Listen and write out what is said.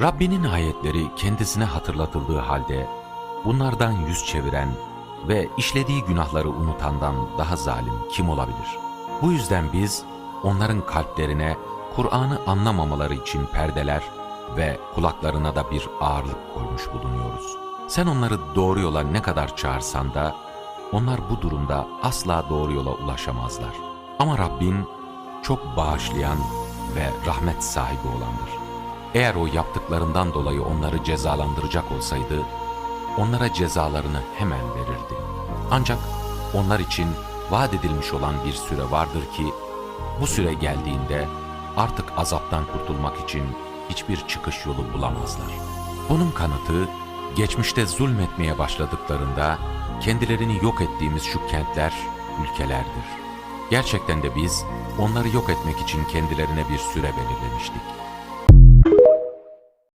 Rabbinin ayetleri kendisine hatırlatıldığı halde bunlardan yüz çeviren ve işlediği günahları unutandan daha zalim kim olabilir? Bu yüzden biz onların kalplerine Kur'an'ı anlamamaları için perdeler ve kulaklarına da bir ağırlık koymuş bulunuyoruz. Sen onları doğru yola ne kadar çağırsan da onlar bu durumda asla doğru yola ulaşamazlar. Ama Rabbin çok bağışlayan ve rahmet sahibi olandır. Eğer o yaptıklarından dolayı onları cezalandıracak olsaydı, onlara cezalarını hemen verirdi. Ancak onlar için vaat edilmiş olan bir süre vardır ki, bu süre geldiğinde artık azaptan kurtulmak için hiçbir çıkış yolu bulamazlar. Bunun kanıtı, geçmişte zulmetmeye başladıklarında kendilerini yok ettiğimiz şu kentler, ülkelerdir. Gerçekten de biz onları yok etmek için kendilerine bir süre belirlemiştik.